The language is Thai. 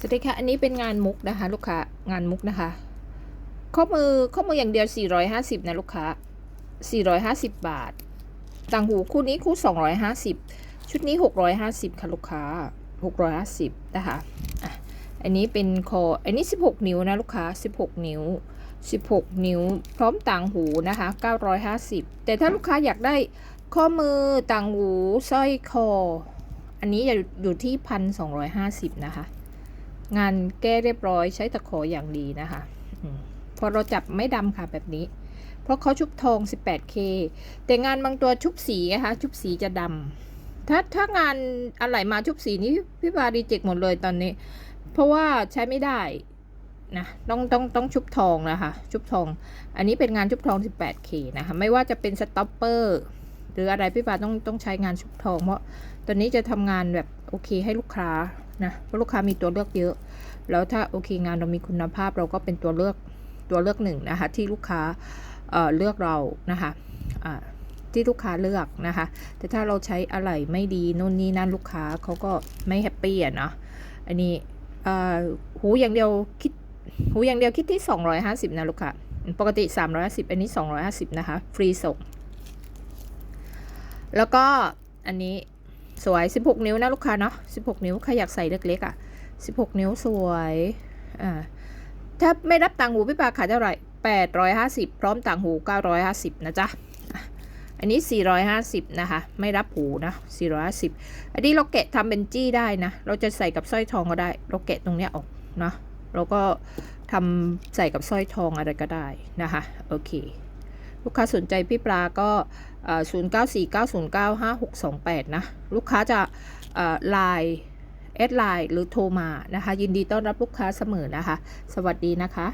สวัสดีค่ะ อันนี้เป็นงานมุกนะคะ ลูกค้างานมุกนะคะ ข้อมือข้อมืออย่างเดียว 450 นะลูกค้า 450 บาท ต่างหูคู่นี้คู่ 250 ชุดนี้ 650 ค่ะลูกค้า 650 นะคะอะอันนี้เป็นคอ อันนี้ 16 นิ้วนะลูกค้า 16 นิ้ว 16 นิ้ว พร้อมต่างหูนะคะ 950 แต่ถ้าลูกค้าอยากได้ข้อมือต่างหูสร้อยคอ อันนี้อยู่อยู่ที่ 1,250 นะคะ งานแก้เรียบร้อยใช้ตะขออย่างดีนะคะอพอเราจับไม่ดำค่ะแบบนี้ เพราะเขาชุบทอง 18K แต่งานบางตัวชุบสีนะคะชุบสีจะดำถ้าถ้างานอะไรมาชุบสีนี้พี่บาดีเจกหมดเลยตอนนี้ เพราะว่าใช้ไม่ได้นะต้องต้องต้องชุบทองนะคะ ชุบทอง อันนี้เป็นงานชุบทอง 18K นะคะ ไม่ว่าจะเป็นสต็อปเปอร์หรืออะไรพี่บาต้องต้องใช้งานชุบทอง เพราะตอนนี้จะทำงานแบบโอเคให้ลูกค้า นะเพราะลูกค้ามีตัวเลือกเยอะ แล้วถ้าโอเคงานเรามีคุณภาพเราก็เป็นตัวเลือกตัวเลือกหนึ่งนะคะที่ลูกค้าเเลือกเรานะคะที่ลูกค้าเลือกนะคะ แต่ถ้าเราใช้อะไรไม่ดีนู่นนี่นั่นลูกค้าเขาก็ไม่แฮปปี้อะเนาะอันนี้หูอย่างเดียวคิดหูอย่างเดียวคิดที่ 250 นะลูกค้าปกติ 350 อันนี้ 250 นะคะ ฟรีส่ง แล้วก็อันนี้ สวย 16 นิ้วนะลูกค้าเนาะ16 นิ้วใครอยากใส่เล็กๆอะ 16 นิ้วสวยอ่าถ้าไม่รับต่างหูพี่ปาขายเท่าไหร่850 พร้อมต่างหู 950 นะจ๊ะอะอันนี้ 450 นะคะ ไม่รับหูนะ 450 อันนี้เราแกะทำเป็นจี้ได้นะ เราจะใส่กับสร้อยทองก็ได้ เราแกะตรงเนี้ยออกนะเราก็ทำใส่กับสร้อยทองอะไรก็ได้นะคะ โอเค ลูกค้าสนใจพี่ปลาก็ศูนย์เก้าสี่เก้าศูนย์เก้าห้าหกสองแปดนะ ลูกค้าจะไลน์แอดไลน์หรือโทรมานะคะ ยินดีต้อนรับลูกค้าเสมอนะคะ สวัสดีนะคะ